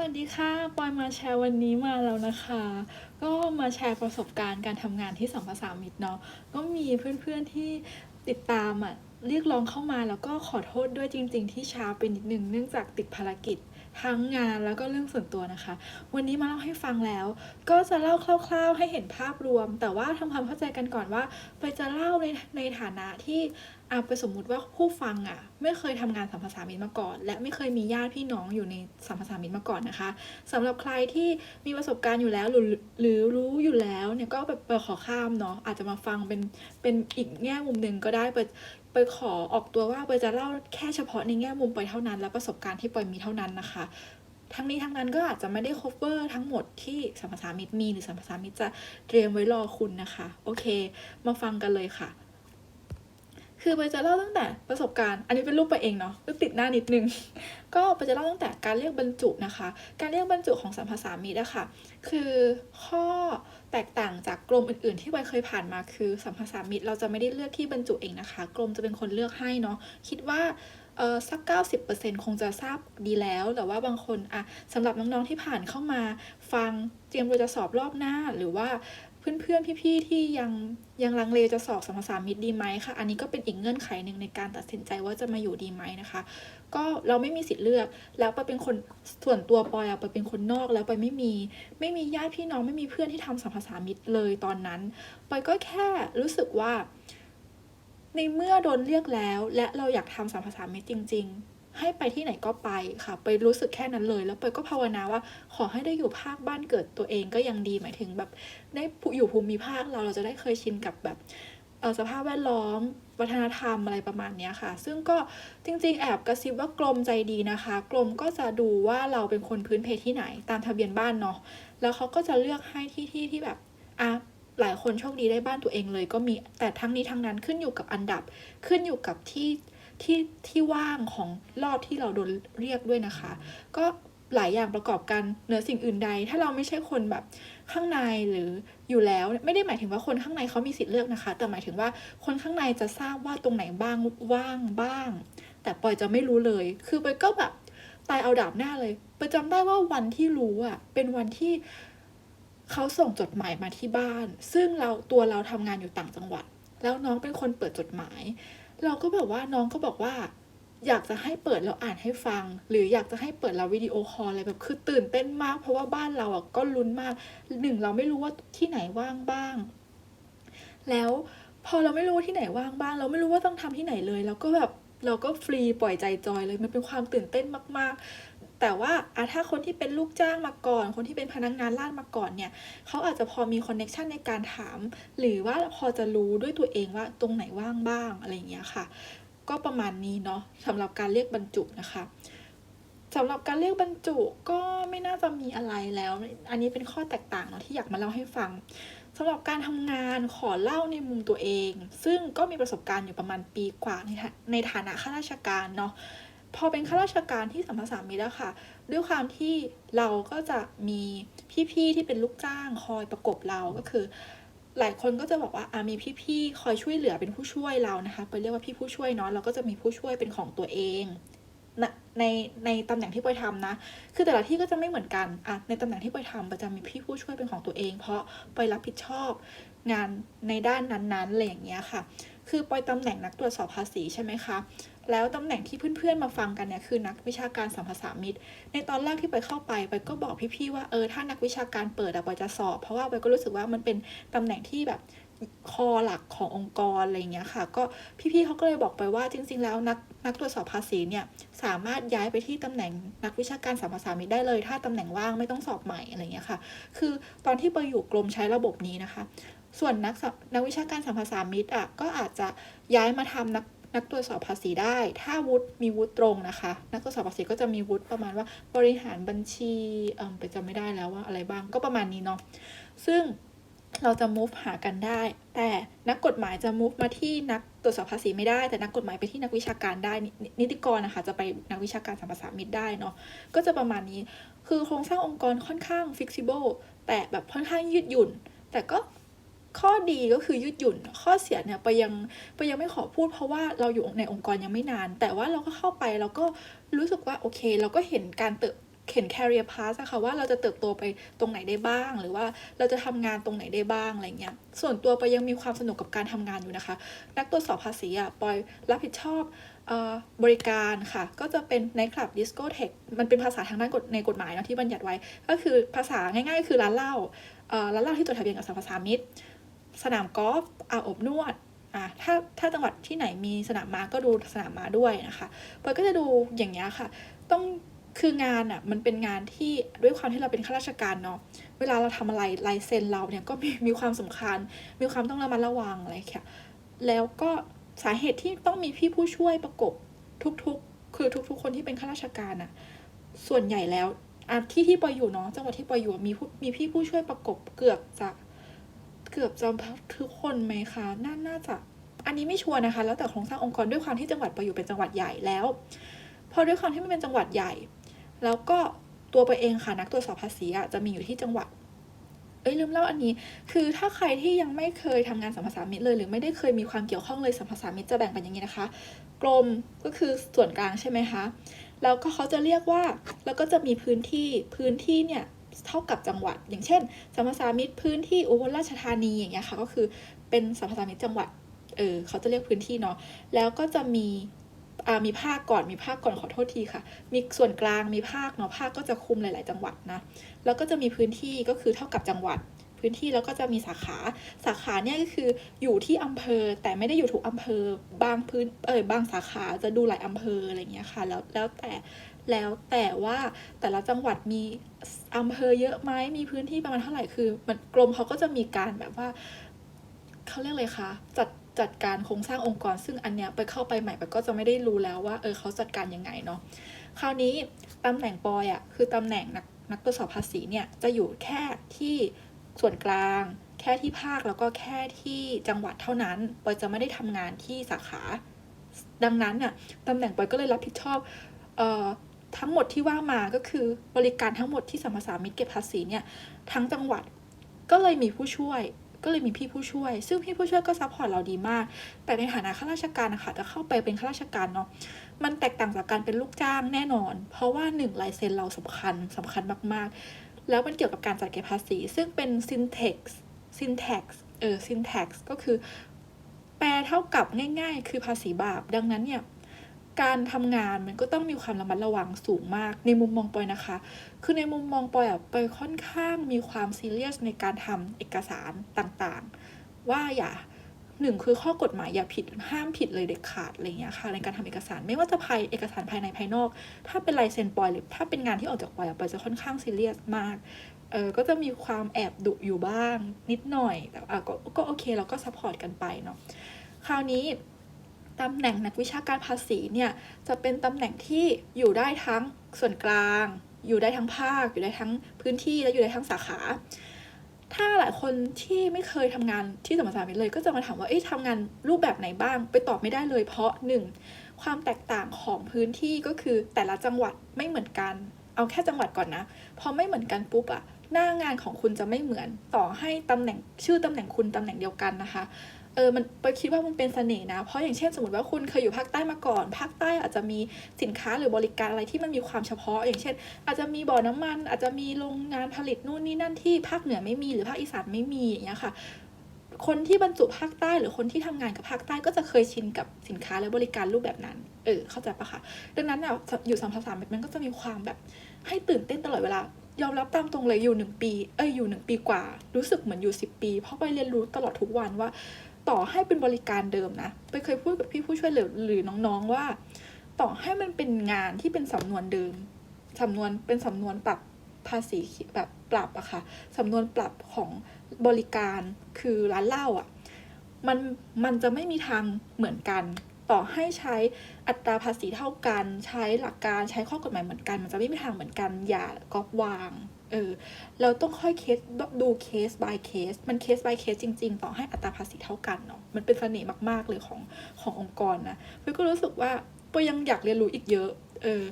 วัสดีค่ะ ปอยมาแชร์วันนี้มาแล้วนะคะ ก็มาแชร์ประสบการณ์การทำงานที่สัมภาษามิตรเนาะ ก็มีเพื่อนๆที่ติดตามอะเรียกร้องเข้ามาแล้วก็ขอโทษด้วยจริง ๆ ที่ช้าไปนิดนึงเนื่องจากติดภารกิจทั้งงานแล้วก็เรื่องส่วนตัวนะคะ วันนี้มาเล่าให้ฟังแล้ว ก็จะเล่าคร่าว ๆ ให้เห็นภาพรวม แต่ว่าทำความเข้าใจกันก่อนว่าไปจะเล่าในในฐานะที่ อาไปสมมุติว่าผู้ฟังอะ ไม่เคยทำงานสัมภาษามิตรมาก่อน และไม่เคยมีญาติพี่น้องอยู่ในสัมภาษามิตรมาก่อนนะคะสำหรับใครที่มีประสบการณ์อยู่แล้วหรือหรือรู้อยู่แล้วเนี่ยก็แบบไปขอข้ามเนาะอาจจะมาฟังเป็นเป็นอีกแง่มุมหนึ่งก็ได้ไปไปขอออกตัวว่าไปจะเล่าแค่เฉพาะในแง่มุมไปเท่านั้น และประสบการณ์ที่ปอยมีเท่านั้นนะคะทั้งนี้ทั้งนั้นก็อาจจะไม่ได้ cover ทั้งหมดที่สัมภาษามิตรมีหรือสัมภาษามิตรจะเตรียมไว้รอคุณนะคะ โอเค มาฟังกันเลยค่ะ คือไปจะเล่าตั้งแต่ประสบการณ์ อันนี้เป็นรูปไปเองเนาะติดหน้านิดนึง ก็ไปจะเล่าตั้งแต่การเรียกบรรจุนะคะ การเรียกบรรจุของสัมภาษามิตรอะค่ะ คือข้อแตกต่างจากกรมอื่นๆ ที่ไวเคยผ่านมาคือสัมภาษามิตรเราจะไม่ได้เลือกที่บรรจุเองนะคะ กรมจะเป็นคนเลือกให้เนาะ คิดว่าเออสัก 90%คงจะทราบดีแล้ว แต่ว่าบางคนอะสำหรับน้องๆที่ผ่านเข้ามา ฟังเตรียมตัวจะสอบรอบหน้า หรือว่า เพื่อนๆ พี่ๆ ที่ยังยังลังเลจะสอบสัมภาษามิตรดีไหมคะ อันนี้ก็เป็นอีกเงื่อนไขหนึ่งในการตัดสินใจว่าจะมาอยู่ดีไหมนะคะ ก็เราไม่มีสิทธิ์เลือก แล้วไปเป็นคนส่วนตัวปอยอะไปเป็นคนนอกแล้วไปไม่มีไม่มีญาติพี่น้องไม่มีเพื่อนที่ทำสัมภาษามิตรเลยตอนนั้นปอยก็แค่รู้สึกว่า ในเมื่อโดนเรียกแล้ว และเราอยากทำสัมภาษามิตรจริง ๆ ให้ไปที่ไหนก็ไปค่ะ ไปรู้สึกแค่นั้นเลย แล้วไปก็ภาวนาว่าขอให้ได้อยู่ภาคบ้านเกิดตัวเองก็ยังดีหมายถึงแบบได้อยู่ภูมิภาคเราเราจะได้เคยชินกับแบบสภาพแวดล้อม วัฒนธรรมอะไรประมาณนี้ค่ะ ซึ่งก็จริง ๆ แอบกระซิบว่ากรมใจดีนะคะ กรมก็จะดูว่าเราเป็นคนพื้นเพที่ไหน ตามทะเบียนบ้านเนาะแล้วเขาก็จะเลือกให้ที่ที่ที่แบบอะหลายคนโชคดีได้บ้านตัวเองเลยก็มีแต่ทั้งนี้ทั้งนั้นขึ้นอยู่กับอันดับขึ้นอยู่กับที่ ที่ที่ว่างของรอบที่เราโดนเรียกด้วยนะคะ ก็หลายอย่างประกอบกันเหนือสิ่งอื่นใด ถ้าเราไม่ใช่คนแบบข้างในหรืออยู่แล้วไม่ได้หมายถึงว่าคนข้างในเขามีสิทธิ์เลือกนะคะ แต่หมายถึงว่าคนข้างในจะทราบว่าตรงไหนบ้างว่างบ้าง แต่ปอยจะไม่รู้เลย คือปอยก็แบบตายเอาดาบหน้าเลยปอยจำได้ว่าวันที่รู้อะเป็นวันที่เขาส่งจดหมายมาที่บ้าน ซึ่งเราตัวเราทำงานอยู่ต่างจังหวัด แล้วน้องเป็นคนเปิดจดหมาย เราก็แบบว่าน้องก็บอกว่า อยากจะให้เปิดแล้วอ่านให้ฟัง หรืออยากจะให้เปิดแล้ววิดีโอคอลอะไรแบบคือตื่นเต้นมาก เพราะว่าบ้านเราอะก็ลุ้นมากหนึ่งเราไม่รู้ว่าที่ไหนว่างบ้าง แล้วพอเราไม่รู้ว่าที่ไหนว่างบ้าง เราไม่รู้ว่าต้องทำที่ไหนเลยเราก็แบบเราก็ฟรีปล่อยใจจอยเลยมันเป็นความตื่นเต้นมาก ๆ แต่ว่าอะถ้าคนที่เป็นลูกจ้างมาก่อน คนที่เป็นพนักงานร้านมาก่อนเนี่ยเขาอาจจะพอมีคอนเน็ชันในการถาม หรือว่าพอจะรู้ด้วยตัวเองว่าตรงไหนว่างบ้างอะไรอย่างเงี้ยค่ะ ก็ประมาณนี้เนาะสำหรับการเรียกบรรจุนะคะสำหรับการเรียกบรรจุก็ไม่น่าจะมีอะไรแล้ว อันนี้เป็นข้อแตกต่างเนาะที่อยากมาเล่าให้ฟังสำหรับการทำงานขอเล่าในมุมตัวเอง ซึ่งก็มีประสบการณ์อยู่ประมาณปีกว่าในฐาในฐานะข้าราชการเนาะ พอเป็นข้าราชการที่สัมภาษามิตรอะค่ะ ด้วยความที่เราก็จะมีพี่ๆที่เป็นลูกจ้างคอยประกบเราก็คือ หลายคนก็จะบอกว่าอะมีพี่ๆคอยช่วยเหลือเป็นผู้ช่วยเรานะคะไปเรียกว่าพี่ผู้ช่วยเนาะเราก็จะมีผู้ช่วยเป็นของตัวเองในในตำแหน่งที่ปอยทำนะ คือแต่ละที่ก็จะไม่เหมือนกันอะในตำแหน่งที่ปอยทำปอยจะมีพี่ผู้ช่วยเป็นของตัวเอง เพราะปอยรับผิดชอบงานในด้านนั้นๆอะไรอย่างเงี้ยค่ะ คือปอยตำแหน่งนักตรวจสอบภาษีใช่ไหมคะ แล้วตำแหน่งที่เพื่อนๆมาฟังกันเนี่ยคือนักวิชาการสัมภาษามิตร ในตอนแรกที่ไปเข้าไปไปก็บอกพี่ๆว่าเออถ้านักวิชาการเปิดอะไปจะสอบ เพราะว่าไปก็รู้สึกว่ามันเป็นตำแหน่งที่แบบคอหลักขององค์กรอะไรอย่างเงี้ยค่ะ ก็พี่ๆเขาก็เลยบอกไปว่าจริง ๆ แล้วนักนักตรวจสอบภาษีเนี่ยสามารถย้ายไปที่ตำแหน่งนักวิชาการสัมภาษามิตรได้เลย ถ้าตำแหน่งว่างไม่ต้องสอบใหม่อะไรอย่างเงี้ยค่ะ คือตอนที่ไปอยู่กรมใช้ระบบนี้นะคะ ส่วนนักนักวิชาการสัมภาษามิตรอะก็อาจจะย้ายมาทำนัก นักตรวจสอบภาษีได้ ถ้าวุฒิมีวุฒิตรงนะคะ นักตรวจสอบภาษีก็จะมีวุฒิประมาณว่าบริหารบัญชีเออไปจำไม่ได้แล้วว่าอะไรบ้างก็ประมาณนี้เนาะซึ่งเราจะ move หากันได้ แต่นักกฎหมายจะ move มาที่นักตรวจสอบภาษีไม่ได้ แต่นักกฎหมายไปที่นักวิชาการได้นนิติกรนะคะ จะไปนักวิชาการสัมภาษามิตรได้เนาะ ก็จะประมาณนี้ คือโครงสร้างองค์กรค่อนข้าง flexible แต่แบบค่อนข้างยืดหยุ่น แต่ก็ ข้อดีก็คือยืดหยุ่น ข้อเสียเนี่ยไปยังไปยังไม่ขอพูดเพราะว่าเราอยู่ในองค์กรยังไม่นาน แต่ว่าเราก็เข้าไปเราก็รู้สึกว่าโอเค เราก็เห็นการเติบเข็น career path อะค่ะว่าเราจะเติบโตไปตรงไหนได้บ้าง หรือว่าเราจะทำงานตรงไหนได้บ้างอะไรเงี้ยส่วนตัวปอยยังมีความสนุกกับการทำงานอยู่นะคะ นักตรวจสอบภาษีอะปอยรับผิดชอบบริการค่ะ ก็จะเป็นในคลับดิสโกเทคมันเป็นภาษาทางด้านกฎในกฎหมายเนาะที่บัญญัติไว้ ก็คือภาษาง่ายๆก็คือร้านเหล้าร้านเหล้าที่จดทะเบียนกับสรรพสามิต สนามกอล์ฟอาอบนวดอ่าถ้าถ้าจังหวัดที่ไหนมีสนามม้าก็ดูสนามม้าด้วยนะคะปอยก็จะดูอย่างเงี้ยค่ะ ต้องคืองานอะมันเป็นงานที่ด้วยความที่เราเป็นข้าราชการเนาะเวลาเราทำอะไรลายเซ็นเราเนี่ยก็มีมีความสำคัญ มีความต้องระมัดระวังอะไรค่ะแล้วก็สาเหตุที่ต้องมีพี่ผู้ช่วยประกบทุกๆ คือทุกๆ คนที่เป็นข้าราชการอะส่วนใหญ่แล้วอะที่ที่ปอยอยู่เนาะจังหวัดที่ปอยอยู่มีมีพี่ผู้ช่วยประกบเกือบจะ เกือบจะทุกคนไหมคะน่าน่าจะอันนี้ไม่ชัวร์นะคะ แล้วแต่โครงสร้างองค์กรด้วยความที่จังหวัดปอยู่เป็นจังหวัดใหญ่แล้ว พอด้วยความที่มันเป็นจังหวัดใหญ่ แล้วก็ตัวไปเองค่ะนักตรวจสอบภาษีอะจะมีอยู่ที่จังหวัด เอ้ยลืมเล่าอันนี้ คือถ้าใครที่ยังไม่เคยทำงานสัมภาษามิตรเลย หรือไม่ได้เคยมีความเกี่ยวข้องเลยสัมภาษามิตรจะแบ่งเป็นอย่างนี้นะคะ กรมก็คือส่วนกลางใช่ไหมคะ แล้วก็เขาจะเรียกว่า แล้วก็จะมีพื้นที่ พื้นที่เนี่ย เท่ากับจังหวัด อย่างเช่นสัมภาษามิตรพื้นที่อุบลราชธานีอย่างเงี้ยค่ะก็คือเป็นสัมภาษามิตรจังหวัดเออเขาจะเรียกพื้นที่เนาะแล้วก็จะมีอ่ามีภาคก่อนมีภาคก่อนขอโทษทีค่ะ มีส่วนกลางมีภาคเนาะภาคก็จะคุมหลาย ๆ จังหวัดนะแล้วก็จะมีพื้นที่ก็คือเท่ากับจังหวัดพื้นที่แล้วก็จะมีสาขาสาขาเนี่ยก็คืออยู่ที่อำเภอแต่ไม่ได้อยู่ทุกอำเภอบางพื้นเออบางสาขาจะดูหลายอำเภออะไรเงี้ยค่ะแล้วแล้วแต่ แล้วแต่ว่าแต่ละจังหวัดมีอำเภอเยอะไหมมีพื้นที่ประมาณเท่าไหร่คือ มันกรมเขาก็จะมีการแบบว่าเขาเรียกอะไรคะจัดจัดการโครงสร้างองค์กร ซึ่งอันเนี้ยไปเข้าไปใหม่ไปก็จะไม่ได้รู้แล้วว่าเออเขาจัดการยังไงเนาะคราวนี้ตำแหน่งปอยอะ่ะคือตำแหน่งนักนักตรวจสอบภาษีเนี่ยจะอยู่แค่ที่ส่วนกลาง แค่ที่ภาคแล้วก็แค่ที่จังหวัดเท่านั้นปอยจะไม่ได้ทำงานที่สาขา ดังนั้นน่ะตำแหน่งปอยก็เลยรับผิดชอบเอ่อ ทั้งหมดที่ว่ามาก็คือบริการทั้งหมดที่สมภามิตรเก็บภาษีเนี่ยทั้งจังหวัดก็เลยมีผู้ช่วย ก็เลยมีพี่ผู้ช่วย ซึ่งพี่ผู้ช่วยก็ซัพพอร์ตเราดีมาก แต่ในฐานะข้าราชการนะคะจะเข้าไปเป็นข้าราชการเนาะมันแตกต่างจากการเป็นลูกจ้างแน่นอน เพราะว่าหนึ่งลายเซ็นเราสำคัญสำคัญมากๆ แล้วมันเกี่ยวกับการจัดเก็บภาษี ซึ่งเป็น syntax syntax เออ syntax ก็คือ แปลเท่ากับง่าย ๆ คือภาษีบาป ดังนั้นเนี่ย การทำงานมันก็ต้องมีความระมัดระวังสูงมาก ในมุมมองปอยนะคะ คือในมุมมองปอยอะปอยค่อนข้างมีความซีเรียสในการทำเอกสารต่างๆ ว่าอย่าหนึ่งคือข้อกฎหมายอย่าผิดห้ามผิดเลยเด็ดขาดอะไรเงี้ยค่ะในการทำเอกสารไม่ว่าจะภายเอกสารภายในภายนอก ถ้าเป็นลายเซ็นปอยหรือถ้าเป็นงานที่ออกจากปอยอะปอยจะค่อนข้างซีเรียสมากเออก็จะมีความแอบดุอยู่บ้างนิดหน่อยแต่อะก็ก็โอเคเราก็ซัพพอร์ตกันไปเนาะคราวนี้ ตำแหน่งนักวิชาการภาษีเนี่ยจะเป็นตำแหน่งที่อยู่ได้ทั้งส่วนกลาง อยู่ได้ทั้งภาค อยู่ได้ทั้งพื้นที่และอยู่ได้ทั้งสาขา ถ้าหลายคนที่ไม่เคยทำงานที่สมรสามิตเลย ก็จะมาถามว่าเอ๊ะทำงานรูปแบบไหนบ้าง ไปตอบไม่ได้เลย เพราะหนึ่งความแตกต่างของพื้นที่ก็คือแต่ละจังหวัดไม่เหมือนกัน เอาแค่จังหวัดก่อนนะ พอไม่เหมือนกันปุ๊บอะ หน้างานของคุณจะไม่เหมือนต่อให้ตำแหน่งชื่อตำแหน่งคุณตำแหน่งเดียวกันนะคะเออมันไปคิดว่ามันเป็นเสน่ห์นะ เพราะอย่างเช่นสมมติว่าคุณเคยอยู่ภาคใต้มาก่อน ภาคใต้อาจจะมีสินค้าหรือบริการอะไรที่มันมีความเฉพาะ อย่างเช่น อาจจะมีบ่อน้ำมัน อาจจะมีโรงงานผลิตนู่นนี่นั่นที่ภาคเหนือไม่มีหรือภาคอีสานไม่มีอย่างเงี้ยค่ะ คนที่บรรจุภาคใต้หรือคนที่ทำงานกับภาคใต้ก็จะเคยชินกับสินค้าและบริการรูปแบบนั้น เออเข้าใจปะคะ ดังนั้นอะอยู่สัมภาษามันก็จะมีความแบบให้ตื่นเต้นตลอดเวลา ยอมรับตามตรงเลยอยู่หนึ่งปี เอ้ยอยู่หนึ่งปีกว่า รู้สึกเหมือนอยู่สิบปี เพราะไปเรียนรู้ตลอดทุกวันว่า ต่อให้เป็นบริการเดิมนะไปเคยพูดกับพี่ผู้ช่วยหรือหรือน้องๆว่า ต่อให้มันเป็นงานที่เป็นสำนวนเดิมสำนวนเป็นสำนวนปรับภาษีแบบปรับอะค่ะสำนวนปรับของบริการคือร้านเหล้าอะมันมันจะไม่มีทางเหมือนกัน ต่อให้ใช้อัตราภาษีเท่ากัน ใช้หลักการใช้ข้อกฎหมายเหมือนกัน มันจะไม่มีทางเหมือนกัน อย่าก๊อปวางเออเราต้องค่อยเคสดูเคส by เคส มันเคส by เคสจริง ๆ ต่อให้อัตราภาษีเท่ากันเนาะมันเป็นเสน่ห์มาก ๆ เลยของขององค์กรนะเพื่อก็รู้สึกว่าปยังอยากเรียนรู้อีกเยอะเออ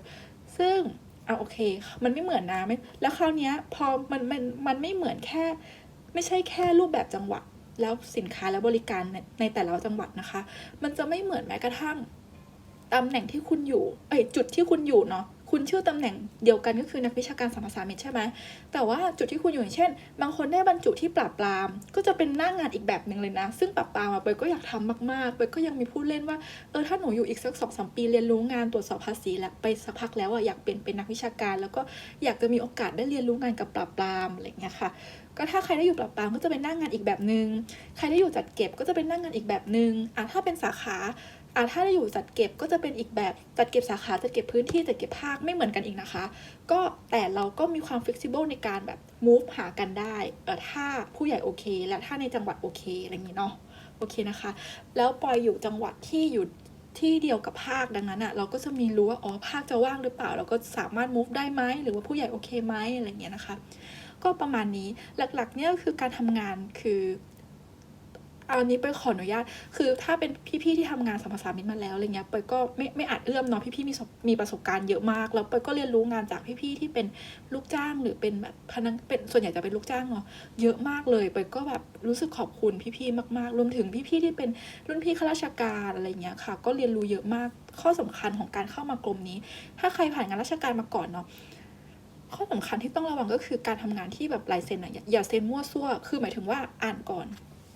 ซึ่งเอาโอเค มันไม่เหมือนนะไม่แล้วคราวเนี้ยพอมันมันมันไม่เหมือนแค่ ไม่ใช่แค่รูปแบบจังหวัด แล้วสินค้าและบริการในในแต่ละจังหวัดนะคะ มันจะไม่เหมือนแม้กระทั่งตำแหน่งที่คุณอยู่ เอ้ยจุดที่คุณอยู่เนาะ คุณชื่อตำแหน่งเดียวกันก็คือนักวิชาการสัมภาษามิตใช่ไหมแต่ว่าจุดที่คุณอยู่อย่างเช่น บางคนได้บรรจุที่ปราบปราม ก็จะเป็นหน้างงานอีกแบบหนึ่งเลยนะ ซึ่งปราบปรามอะเปยก็อยากทำมากๆเปยก็ยังมีพูดเล่นว่าเออถ้าหนูอยู่อีกสักสองสามปีเรียนรู้งานตรวจสอบภาษีแล้วไปสักพักแล้วอะอยากเป็นเป็นนักวิชาการ แล้วก็อยากจะมีโอกาสได้เรียนรู้งานกับปราบปรามอะไรเงี้ยค่ะก็ถ้าใครได้อยู่ปราบปรามก็จะเป็นหน้างงานอีกแบบหนึง่งใครได้อยู่จัดเก็บก็จะเป็นหน้างงานอีกแบบหนึง่งอะถ้าเป็นสาขา อะถ้าได้อยู่จัดเก็บก็จะเป็นอีกแบบจัดเก็บสาขาจัดเก็บพื้นที่จัดเก็บภาคไม่เหมือนกันอีกนะคะ ก็แต่เราก็มีความ flexible ในการแบบ move หากันได้เออถ้าผู้ใหญ่โอเค และถ้าในจังหวัดโอเคอะไรอย่างงี้เนาะโอเคนะคะ แล้วปอยอยู่จังหวัดที่อยู่ที่เดียวกับภาคดังนั้นอะเราก็จะมีรู้ว่าอ๋อภาคจะว่างหรือเปล่า เราก็สามารถ move ได้ไหมหรือว่าผู้ใหญ่โอเคไหมอะไรอย่างเงี้ยนะคะ ก็ประมาณนี้หลักๆเนี่ยก็คือการทำงานคือ อาอันนี้ไปขออนุญาต คือถ้าเป็นพี่ๆที่ทำงานสัมภาษามิตรมาแล้วอะไรเงี้ยเปยก็ไม่ไม่อาจเอื้อมเนาะพี่ๆมีประสบมีประสบการณ์เยอะมาก แล้วเปยก็เรียนรู้งานจากพี่ๆที่เป็นลูกจ้างหรือเป็นแบบพนักเป็นส่วนใหญ่จะเป็นลูกจ้างเนาะเยอะมากเลยเปยก็แบบรู้สึกขอบคุณพี่ๆมากๆ รวมถึงพี่ๆที่เป็นรุ่นพี่ข้าราชการอะไรเงี้ยค่ะ ก็เรียนรู้เยอะมากข้อสำคัญของการเข้ามากรมนี้ ถ้าใครผ่านงานราชการมาก่อนเนาะข้อสำคัญที่ต้องระวังก็คือการทำงานที่แบบลายเซ็นอะอย่าเซ็นมั่วซั่ว คือหมายถึงว่าอ่านก่อน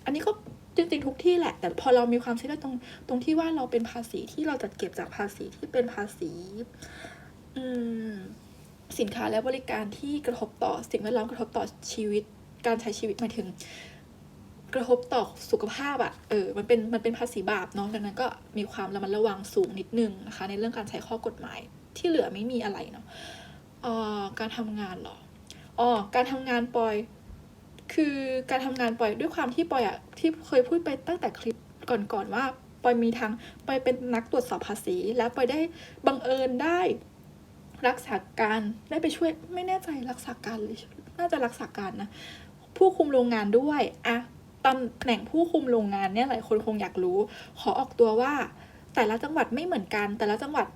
อันนี้ก็ จริงๆทุกที่แหละ แต่พอเรามีความเชื่อตรงตรงที่ว่าเราเป็นภาษีที่เราจัดเก็บจากภาษีที่เป็นภาษี อืมสินค้าและบริการที่กระทบต่อสิ่งแวดล้อมกระทบต่อชีวิต การใช้ชีวิตหมายถึง กระทบต่อสุขภาพอะ่ะเออมันเป็นมันเป็นภาษีบาปเนาะดังนั้นก็มีความระมัดระวังสูงนิดนึงนะคะ ในเรื่องการใช้ข้อกฎหมายที่เหลือไม่มีอะไรเนาะออการทำงานหรออ๋อการทำงานปอย คือการทำงานปอยด้วยความที่ปอยอะที่เคยพูดไปตั้งแต่คลิปก่อนๆว่าปอยมีทางปอยเป็นนักตรวจสอบภาษี แล้วปอยได้บังเอิญได้รักษาการได้ไปช่วยไม่แน่ใจรักษาการหรือน่าจะรักษาการนะ ผู้คุมโรงงานด้วยอะตำแหน่งผู้คุมโรงงานเนี่ยหลายคนคงอยากรู้ ขอออกตัวว่าแต่ละจังหวัดไม่เหมือนกัน แต่ละจังหวัด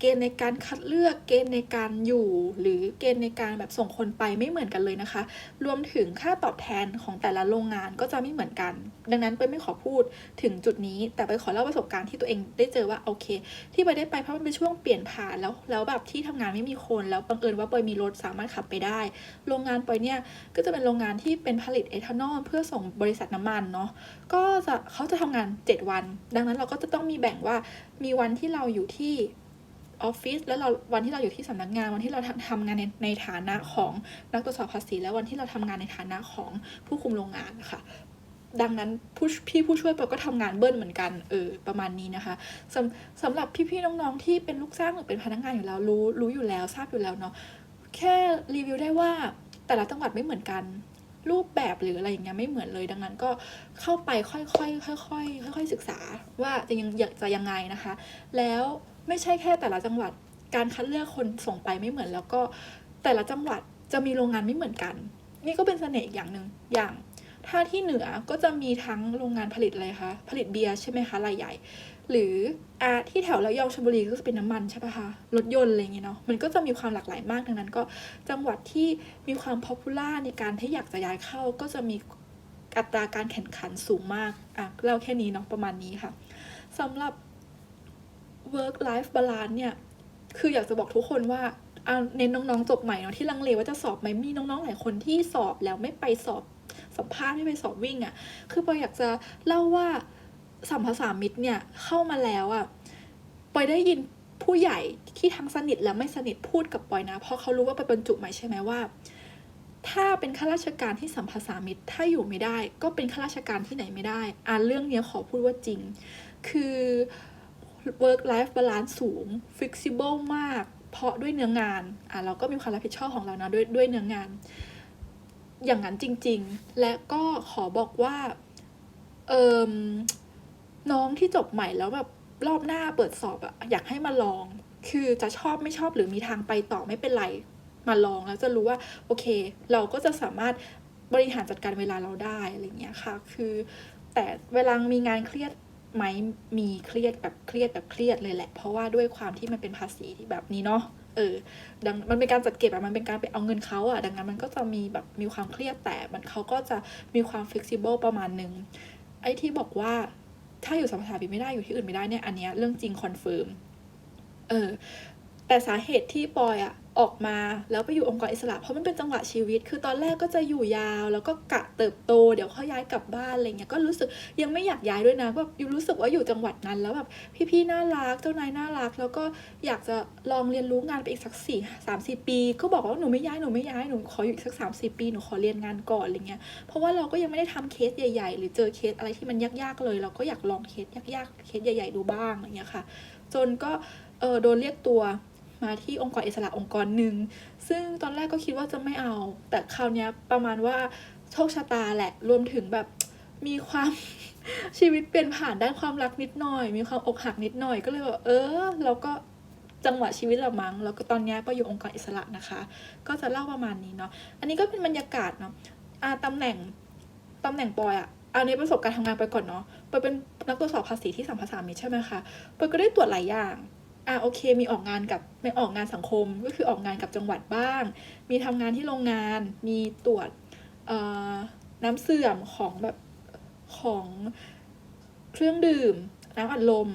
เกณฑ์ในการคัดเลือกเกณฑ์ในการอยู่ หรือเกณฑ์ในการแบบส่งคนไปไม่เหมือนกันเลยนะคะ รวมถึงค่าตอบแทนของแต่ละโรงงานก็จะไม่เหมือนกัน ดังนั้นไปไม่ขอพูดถึงจุดนี้ แต่ไปขอเล่าประสบการณ์ที่ตัวเองได้เจอว่าโอเค ที่ไปได้ไปเพราะมันเป็นช่วงเปลี่ยนผ่านแล้วแล้วแบบที่ทำงานไม่มีคนแล้วบังเอิญว่าปอยมีรถสามารถขับไปได้ โรงงานปอยเนี่ยก็จะเป็นโรงงานที่เป็นผลิตเอทานอลเพื่อส่งบริษัทน้ำมันเนาะก็จะเขาจะทำงาน 7 วัน ดังนั้นเราก็จะต้องมีแบ่งว่ามีวันที่เราอยู่ที่ ออฟฟิศแล้วเราวันที่เราอยู่ที่สำนักงานวันที่เราทำงานในในฐานะของนักตรวจสอบภาษีและวันที่เราทำงานในฐานะของผู้คุมโรงงานนะคะดังนั้นผู้พี่ผู้ช่วยปอยก็ทำงานเบิ้ลเหมือนกันเออประมาณนี้นะคะสำสำหรับพี่ๆน้องๆที่เป็นลูกจ้างหรือเป็นพนักงานอยู่แล้วรู้รู้อยู่แล้วทราบอยู่แล้วเนาะแค่รีวิวได้ว่าแต่ละจังหวัดไม่เหมือนกันรูปแบบหรืออะไรอย่างเงี้ยไม่เหมือนเลย ดังนั้นก็เข้าไปค่อยๆค่อยๆค่อยๆศึกษาว่าจะยังอยากจะยังไงนะคะ แล้ว ไม่ใช่แค่แต่ละจังหวัดการคัดเลือกคนส่งไปไม่เหมือน แล้วก็แต่ละจังหวัดจะมีโรงงานไม่เหมือนกัน นี่ก็เป็นเสน่ห์อีกอย่างหนึ่งอย่างถ้าที่เหนือก็จะมีทั้งโรงงานผลิตอะไรคะ ผลิตเบียร์ใช่ไหมคะรายใหญ่ หรืออาที่แถวระยองชลบุรีก็จะเป็นน้ำมันใช่ปะคะ รถยนต์อะไรอย่างเงี้ยเนาะ มันก็จะมีความหลากหลายมากดังนั้น ก็จังหวัดที่มีความพ o p u l a r ในการที่อยากจะย้ายเข้า ก็จะมีอัตราการแข่งขันสูงมาก อะเล่าแค่นี้เนาะประมาณนี้ค่ะสำหรับ work life balance เนี่ย คืออยากจะบอกทุกคนว่าเน้นน้องๆจบใหม่เนาะที่ลังเลว่าจะสอบไหมมีน้องๆหลายคนที่สอบแล้วไม่ไปสอบสัมภาษณ์ไม่ไปสอบวิ่งอะ่ะ คือปอยอยากจะเล่าว่าสัมภาษามิตรเนี่ยเข้ามาแล้วอะ่ะปอยได้ยินผู้ใหญ่ที่ทั้งสนิทและไม่สนิทพูดกับปอยนะ เพราะเขารู้ว่าไปบรรจุใหม่ใช่ไหมว่า ถ้าเป็นข้าราชการที่สัมภาษามิตรถ้าอยู่ไม่ได้ ก็เป็นข้าราชการที่ไหนไม่ได้อ่าเรื่องเนี้ยขอพูดว่าจริง คือ work life balance สูง flexible มาก เพราะด้วยเนื้องาน อะเราก็มีความรับผิดชอบของเรานะด้วยด้วยเนื้องาน อย่างนั้นจริง ๆ และก็ขอบอกว่า เอิมน้องที่จบใหม่แล้วแบบรอบหน้าเปิดสอบอะอยากให้มาลอง คือจะชอบไม่ชอบหรือมีทางไปต่อไม่เป็นไร มาลองแล้วจะรู้ว่า โอเค เราก็จะสามารถบริหารจัดการเวลาเราได้อะไรเงี้ยค่ะ คือแต่เวลามีงานเครียด ไหมมีเครียดแบบเครียดแบบเครียดเลยแหละ เพราะว่าด้วยความที่มันเป็นภาษีที่แบบนี้เนาะเออดังมันเป็นการจัดเก็บอะมันเป็นการไปเอาเงินเขาอะดังนั้นมันก็จะมีแบบมีความเครียดแต่มันเขาก็จะมีความ flexible ประมาณหนึ่งไอ้ที่บอกว่าถ้าอยู่สมภาษาบินไม่ได้อยู่ที่อื่นไม่ได้เนี่ยอันเนี้ยเรื่องจริงคอนเฟิร์มเออแต่สาเหตุที่ปอยอะ ออกมาแล้วไปอยู่องค์กรอิสระ เพราะมันเป็นจังหวะชีวิต คือตอนแรกก็จะอยู่ยาว แล้วก็กะเติบโต เดี๋ยวเขาย้ายกลับบ้านอะไรเงี้ยก็รู้สึกยังไม่อยากย้ายด้วยนะก็อยู่รู้สึกว่าอยู่จังหวัดนั้นแล้วแบบพี่ๆน่ารักเจ้านายน่ารัก แล้วก็อยากจะลองเรียนรู้งานไปอีกสักสี่สามสี่ปี ก็บอกว่าหนูไม่ย้ายหนูไม่ย้ายหนูขออยู่อีกสักสามสี่ปีหนูขอเรียนงานก่อนอะไรเงี้ยเพราะว่าเราก็ยังไม่ได้ทำเคสใหญ่ ๆ หรือเจอเคสอะไรที่มันยากๆเลย เราก็อยากลองเคสยากๆเคสใหญ่ ๆ ดูบ้างอะไรเงี้ยค่ะ จนก็เออโดนเรียกตัว มาที่องค์กรอิสระองค์กรหนึ่งซึ่งตอนแรกก็คิดว่าจะไม่เอา แต่คราวนี้ประมาณว่าโชคชะตาแหละรวมถึงแบบมีความชีวิตเปลี่ยนผ่านด้านความรักนิดหน่อย มีความอกหักนิดหน่อยก็เลยแบบเออเราก็จังหวะชีวิตละมั้งแล้วก็ตอนนี้ยไปอยู่องค์กรอิสระนะคะ ก็จะเล่าประมาณนี้เนาะอันนี้ก็เป็นบรรยากาศเนาะอาตำแหน่งตำแหน่งปอยอะเอาในประสบการณ์ทำงานไปก่อนเนาะปอยเป็นนักตรวจสอบภาษีที่สัมภาษามิตใช่ไหมคะปอยก็ได้ตรวจหลายอย่าง อะโอเค มีออกงานกับไม่ออกงานสังคมก็คือออกงานกับจังหวัดบ้าง มีทำงานที่โรงงานมีตรวจเอ่อน้ำเสื่อมของแบบของเครื่องดื่มน้ำอัดลม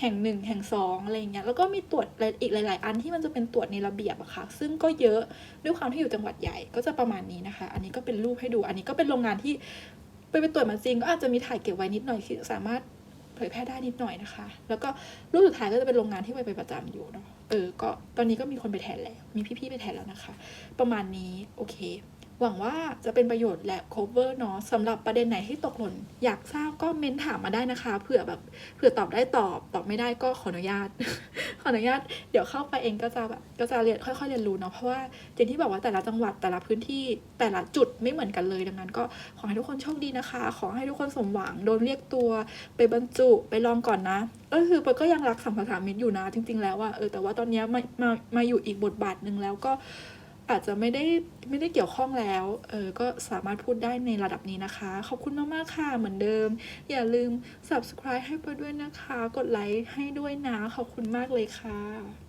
แห่งหนึ่งแห่งสองอะไรอย่างเงี้ยแล้วก็มีตรวจอีกหลาย ๆ อันที่มันจะเป็นตรวจในระเบียบอะค่ะ ซึ่งก็เยอะด้วยความที่อยู่จังหวัดใหญ่ก็จะประมาณนี้นะคะ อันนี้ก็เป็นรูปให้ดู อันนี้ก็เป็นโรงงานที่ไปไปตรวจมาจริงก็อาจจะมีถ่ายเก็บไว้นิดหน่อยสามารถ เผยแพร่ได้นิดหน่อยนะคะ แล้วก็รูปสุดท้ายก็จะเป็นโรงงานที่ไปไปประจำอยู่เนาะเออก็ตอนนี้ก็มีคนไปแทนแล้ว มีพี่ๆไปแทนแล้วนะคะ ประมาณนี้โอเค หวังว่าจะเป็นประโยชน์และ cover เนาะสำหรับประเด็นไหนที่ตกหล่น อยากทราบก็เม้นถามมาได้นะคะเผื่อแบบเผื่อตอบได้ตอบตอบไม่ได้ก็ขออนุญาต ออนุญาตเดี๋ยวเข้าไปเองก็จะแบบก็จะเรียนค่อยๆเรียนรู้เนาะเพราะว่าอย่างที่บอกว่าแต่ละจังหวัดแต่ละพื้นที่แต่ละจุดไม่เหมือนกันเลยดังนั้น ก็ขอให้ทุกคนโชคดีนะคะ ขอให้ทุกคนสมหวังโดนเรียกตัวไปบรรจุไปลองก่อนนะก็คือปอยก็ยังรักสัมภาษามิตรอยู่นะจริง ๆ แล้วอะเออแต่ว่าตอนนี้มามามาอยู่อีกบทบาทหนึ่งแล้วก็ อาจจะไม่ได้ไม่ได้เกี่ยวข้องแล้ว เออ ก็สามารถพูดได้ในระดับนี้นะคะ ขอบคุณมาก ๆ ค่ะ เหมือนเดิม อย่าลืม subscribe ให้ไปด้วยนะคะ กดไลค์ให้ด้วยนะ ขอบคุณมากเลยค่ะ